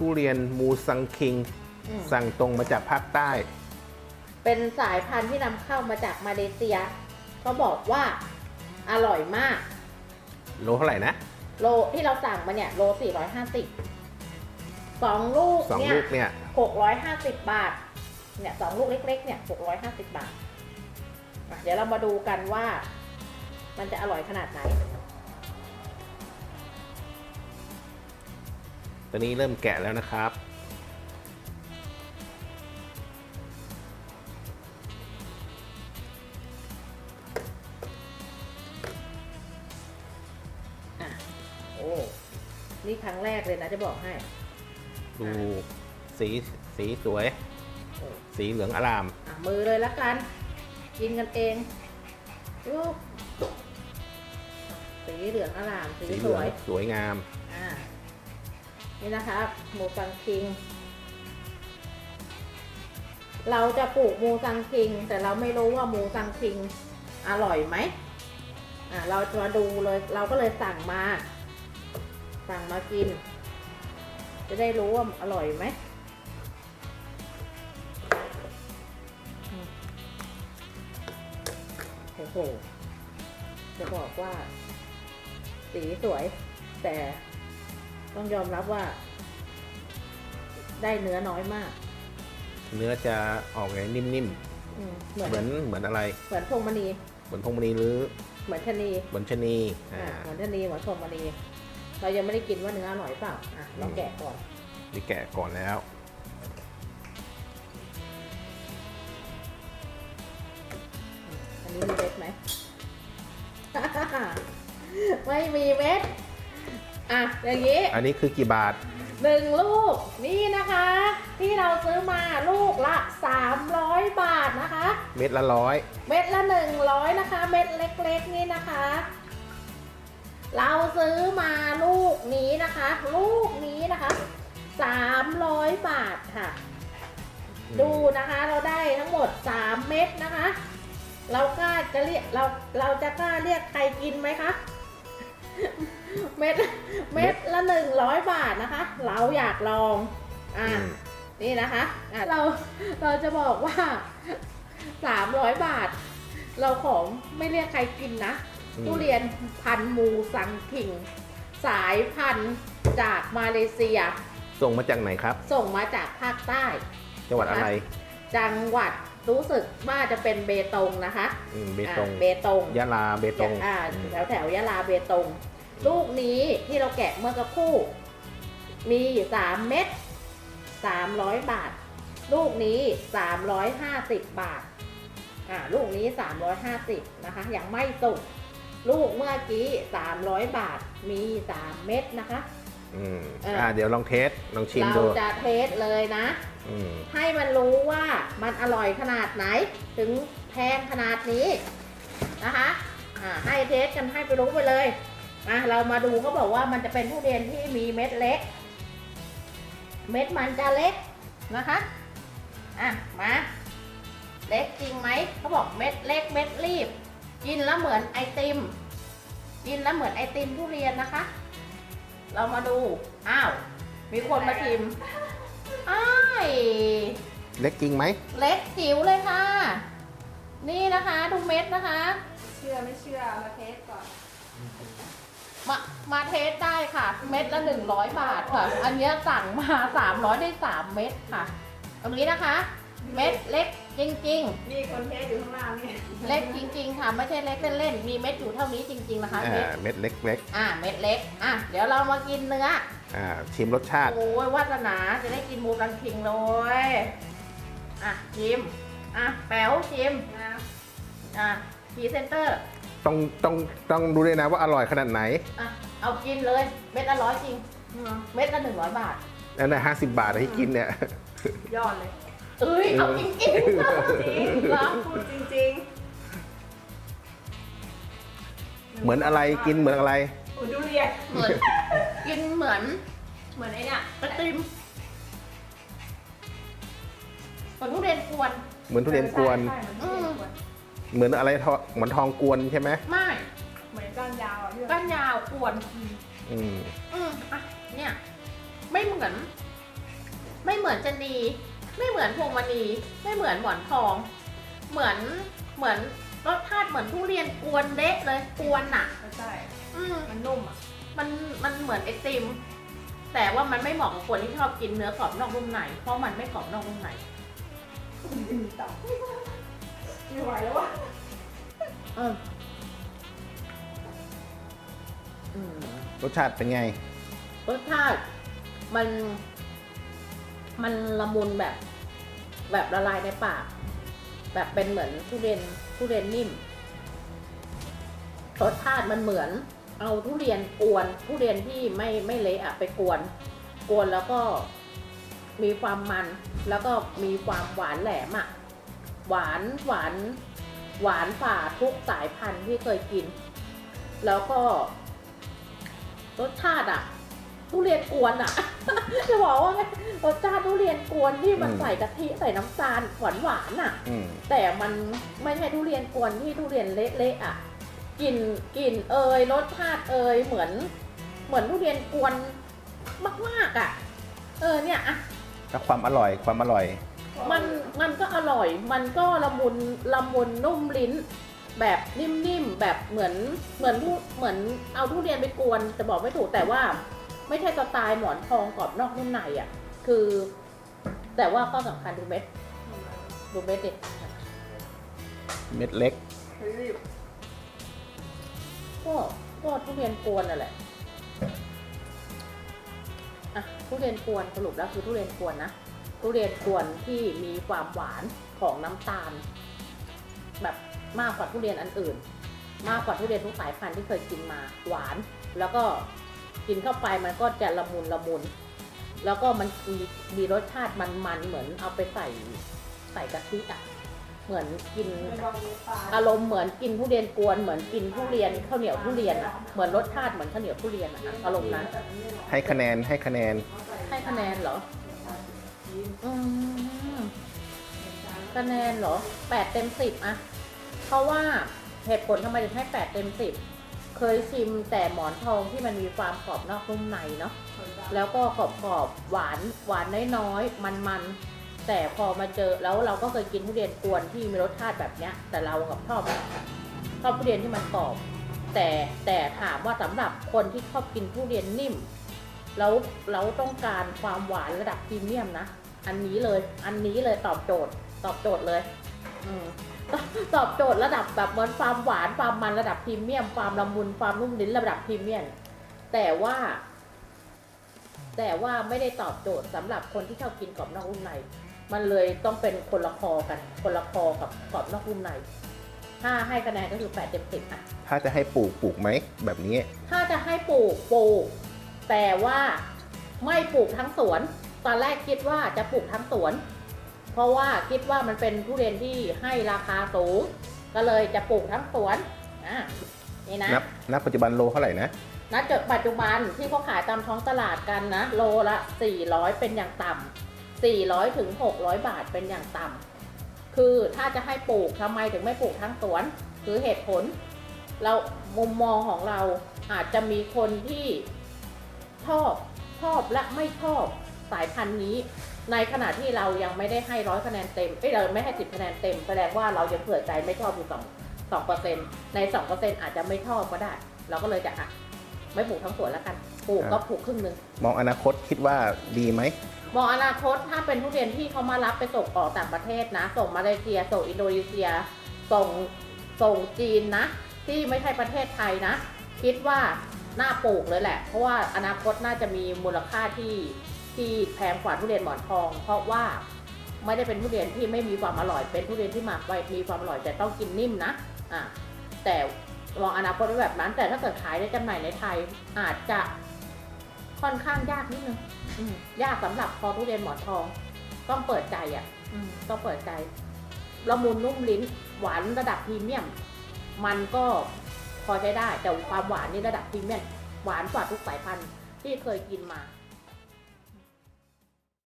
ทุเรียนมูซังคิง อืมสั่งตรงมาจากภาคใต้ เป็นสายพันธุ์ที่นำเข้ามาจากมาเลเซีย เขาบอกว่าอร่อยมาก โลเท่าไหร่นะโลที่เราสั่งมาเนี่ยโล 450 สองลูกสองเนี่ยลูกเนี่ย 650 บาท เนี่ยสองลูกเล็กๆเนี่ย650 บาทอะเดี๋ยวเรามาดูกันว่า มันจะอร่อยขนาดไหน ตอนนี้เริ่มแกะแล้วนะครับโอ้ นี่ครั้งแรกเลยนะจะบอกให้ ดูสีสีสวยสีเหลืองอลาม อะมือเลยละกัน กินกันเองดูสีเหลืองอร่ามสีสีเหสลือวงย สวยงาม อ่า นี่นะครับหมูสังคิง เราจะปลูกหมูสังคิง แต่เราไม่รู้ว่าหมูสังคิงอร่อยไหมอ่าเราจะมาดูเลยเราก็เลยสั่งมา สั่งมากิน จะได้รู้ว่าอร่อยไหมโอ้โหจะบอกว่า สีสวยแต่ ต้องยอมรับว่า ได้เนื้อน้อยมากเนื้อจะออกไงนิ่มอืมเหๆมือนเหมือนเหมือนอะไร เหมือนพวงมณี เหมือนพงมณีหรือเหมือนชะนีเหมือนชะนีอ่าอ่าเหมือนชะนีเหมือนพวงมณี เรายังไม่ได้กินว่าเนื้ออร่อยเปล่าอะลองแกะก่อน นี่แกะก่อนแล้ว อันนี้มีเม็ดไหม ไม่มีเม็ด อะอย่างนี้อันนี้คือกี่บาทหนึ่งลูกนี่นะคะ ที่เราซื้อมาลูกละ 300 บาทนะคะ เม็ดละร้อยเม็ดละ 100 นะคะ เม็ดเล็กๆนี่นะคะ เราซื้อมาลูกนี้นะคะ ลูกนี้นะคะ 300 บาทค่ะ ดูนะคะเราได้ทั้งหมด 3 เม็ดนะคะ เรากล้าจะเรียกเราเราจะกล้าเรียกใครกินไหมคะ เม็ดเม็ดละหนึ่งร้อยบาทนะคะ เราอยากลองอะอืมนี่นะคะอะเราเราจะบอกว่าสามร้อยบาท เราของไม่เรียกใครกินนะอืมทุเรียนพันธุ์มูสังคิง สายพันธุ์จากมาเลเซีย ส่งมาจากไหนครับ ส่งมาจากภาคใต้ จังหวัดอะไร จังหวัดรู้สึกว่าจะเป็นเบตงนะคะอืมเบตงอ่าเบตงยะลาเบตงอ่าอืมแถวแถวยะลาเบตง ลูกนี้ที่เราแกะเมื่อสักครู่ มีสามเม็ดสามร้อยบาท ลูกนี้สามร้อยห้าสิบบาท อ่า ลูกนี้สามร้อยห้าสิบนะคะ ยังไม่สุก ลูกเมื่อกี้สามร้อยบาท มีสามเม็ดนะคะ อืมเอออ่อ่า เดี๋ยวลองเทส ลองชิมเราดูจะเทสเลยนะอืมให้มันรู้ว่ามันอร่อยขนาดไหน ถึงแพงขนาดนี้ นะคะ อ่า ให้เทสกันให้ไปรู้ไปเลย อะเรามาดูเขาบอกว่ามันจะเป็นทุเรียนที่มีเม็ดเล็ก เม็ดมันจะเล็กนะคะ อะมาเล็กจริงไหมเขาบอกเม็ดเล็กเม็ดรีบ กินแล้วเหมือนไอติม กินแล้วเหมือนไอติมทุเรียนนะคะ เรามาดู อ้าว มีคนมาชิมอ้ายเล็กจริงไหม เล็กจิ๋วเลยค่ะ นี่นะคะดูเม็ดนะคะ เชื่อไม่เชื่อมาเทสก่อน มามาเทสได้ค่ะ เม็ดละหนึ่งร้อยบาทค่ะ อันเนี้ยสั่งมาสามร้อยได้สามเม็ดค่ะ ตรงนี้นะคะ เม็ดเล็กจริงนี่คนเทสอยู่ข้างล่างนี่ๆเล็กจริง ๆ ค่ะ ไม่ใช่เล็กเล่นๆ มีเม็ดอยู่เท่านี้จริง ๆ นะคะอ่าเม็ดเม็ดเล็กเล็กอ่า เม็ดเล็ก อะ เดี๋ยวเรามากินเนื้ออ่าชิมรสชาติโอ้ยวาสนาจะได้กินหมูรังคิงเลย อะชิม อะแป๋วชิม นะ อะพรีเซนเตอร์ ต้องต้องต้องดูด้วยนะว่าอร่อยขนาดไหนอะเอากินเลยเม็ดละร้อยจริง เม็ดละหนึ่งร้อยบาทนั่นนะห้าสิบบาทที่กินเนี่ยยอดเลยเอ้ยเอาจริงจริงจริงเราพูดจริงๆ เหมือนอะไรกินเหมือนอะไรอุดูเรียนเหมือนกินเหมือน เหมือนไอ้เนี่ยไอติมเหมือนทุเรียนกวน เหมือนทุเรียนกวนใช่ใช่เหมือนทุ เรียนกวนเหมือนอะไรทอเหมือนทองกวนใช่ไหมไม่เหมือนก้านยาวอะพี่ก้านยาวกวนอืมอืมอะเนี่ย ไม่เหมือน ไม่เหมือนจันนีไม่เหมือนพวงมณีไม่เหมือนหมอนทอง เหมือนเหมือนรสชาติเหมือนทุเรียนกวนเละเลยกวนอะ ไม่ใช่อืมมันนุ่มอะมันมันเหมือนไอติม แต่ว่ามันไม่เหมาะกับคนที่ชอบกินเนื้อกรอบนอกนุ่มในเพราะมันไม่กรอบนอกนุ่มใน ต่อ ไม่ไหวแล้ววะเอออืมรสชาติเป็นไง รสชาติมัน มันละมุนแบบ แบบละลายในปาก แบบเป็นเหมือนทุเรียนทุเรียนนิ่ม รสชาติมันเหมือน เอาทุเรียนกวน ทุเรียนที่ไม่ไม่เละอะไปกวน กวนแล้วก็มีความมัน แล้วก็มีความหวานแหลมอะ หวานหวานหวานฝ่าทุกสายพันธุ์ที่เคยกิน แล้วก็ รสชาติอะทุเรียนกวนอะ จะบอกว่าไงรสชาติทุเรียนกวนที่มันอืม ใส่กะทิใส่น้ำตาลหวานหวานๆอะ อืม แต่มันไม่ใช่ทุเรียนกวนที่ทุเรียนเละๆอะกลิ่นกลิ่นเอยรสชาติเอยเหมือน เหมือนทุเรียนกวนมากๆอะเออเนี่ยอะถ้าความอร่อยความอร่อย มันมันก็อร่อย มันก็ละมุนละมุนนุ่มลิ้น แบบนิ่มๆแบบเหมือนเหมือนทุเหมือนเอาทุเรียนไปกวนจะบอกไม่ถูกแต่ว่า ไม่ใช่สไตล์หมอนทองกรอบนอกนุ่มในอะ คือ แต่ว่าข้อสำคัญดูเม็ดดูเม็ดดิเม็ดเล็กรีบก็ก็ทุเรียนกวนนั่นแหละอะทุเรียนกวนสรุปแล้วคือทุเรียนกวนนะ ทุเรียนกวนที่มีความหวานของน้ำตาล แบบมากกว่าทุเรียนอันอื่น มากกว่าทุเรียนทุกสายพันธุ์ที่เคยกินมาหวาน แล้วก็กินเข้าไปมันก็จะละมุนละมุน แล้วก็มันมีมีรสชาติมันๆเหมือนเอาไปใส่ใส่กะทิอะเหมือนกินไม่ลองดูปลาอารมณ์เหมือนกินทุเรียนกวนเหมือนกินทุเรียนข้าวเหนียวทุเรียนอะเหมือนรสชาติเหมือนข้าวเหนียวทุเรียนอะอารมณ์นั้นให้คะแนนให้คะแนนให้คะแนนเหรอ อืมคะแนนเหรอแปดเต็มสิบอะเพราะว่าเหตุผลทำไมถึงให้แปดเต็มสิบเคยชิมแต่หมอนทองที่มันมีความกรอบนอกนุ่มในเนาะแล้วก็กรอบกรอบๆหวานหวานน้อยๆมันๆแต่พอมาเจอแล้วเราก็เคยกินทุเรียนกวนที่มีรสชาติแบบเนี้ย แต่เรากับชอบชอบทุเรียนที่มันกรอบ แต่แต่ถามว่าสำหรับคนที่ชอบกินทุเรียนนิ่ม แล้วเราต้องการความหวานระดับพรีเมียมนะ อันนี้เลย อันนี้เลยตอบโจทย์ ตอบโจทย์เลย อืมตอบโจทย์ระดับแบบเหมือนความหวานความมันระดับพรีเมียม ความละมุนความนุ่มลิ้นระดับพรีเมียม แต่ว่า แต่ว่าไม่ได้ตอบโจทย์สำหรับคนที่ชอบกินกรอบนอกนุ่มใน มันเลยต้องเป็นคนละคอกัน คนละคอกับกรอบนอกนุ่มใน ถ้าให้คะแนนก็คือแปดเต็มสิบอะ ถ้าจะให้ปลูกปลูกไหมแบบนี้ ถ้าจะให้ปลูกปลูก แต่ว่าไม่ปลูกทั้งสวน ตอนแรกคิดว่าจะปลูกทั้งสวน เพราะว่าคิดว่ามันเป็นทุเรียนที่ให้ราคาสูง ก็เลยจะปลูกทั้งสวนอะนี่นะนับนับปัจจุบันโลเท่าไหร่นะณจุดปัจจุบันที่เขาขายตามท้องตลาดกันนะ โลละ 400 เป็นอย่างต่ำ400ถึง600 บาทเป็นอย่างต่ำคือถ้าจะให้ปลูกทำไมถึงไม่ปลูกทั้งสวน คือเหตุผล เรามุมมองของเราอาจจะมีคนที่ชอบชอบและไม่ชอบ สายพันธุ์นี้ ในขณะที่เรายังไม่ได้ให้ร้อยคะแนนเต็มเอ้ยเราไม่ให้สิบคะแนนเต็มแสดงว่าเรายังเผื่อใจไม่ชอบอยู่สองสองเปอร์เซ็นในสองเปอร์เซ็นอาจจะไม่ชอบก็ได้ เราก็เลยจะอะไม่ปลูกทั้งสวนแล้วกันปลูกครัก็บปลูกครึ่งหนึ่งมองอนาคตคิดว่าดีไหมมองอนาคตถ้าเป็นทุเรียนที่เขามารับไปส่งออกต่างประเทศนะ ส่งมาเลเซีย ส่งอินโดนีเซีย ส่งส่งจีนนะ ที่ไม่ใช่ประเทศไทยนะ คิดว่าน่าปลูกเลยแหละ เพราะว่าอนาคตน่าจะมีมูลค่าที่ ที่แพงกว่าทุเรียนหมอนทอง เพราะว่าไม่ได้เป็นทุเรียนที่ไม่มีความอร่อย เป็นทุเรียนที่หมักไว้มีความอร่อยแต่ต้องกินนิ่มนะอะแต่มองอนาคตไว้แบบนั้น แต่ถ้าเกิดขายได้จำหน่ายในไทยอาจจะค่อนข้างยากนิดนึงยากสำหรับคอทุเรียนหมอนทอง ต้องเปิดใจอะต้องเปิดใจละมุนนุ่มลิ้นหวานระดับพรีเมียม มันก็พอใช้ได้แต่ความหวานนี่ระดับพรีเมียมหวานกว่าทุกสายพันธุ์ที่เคยกินมา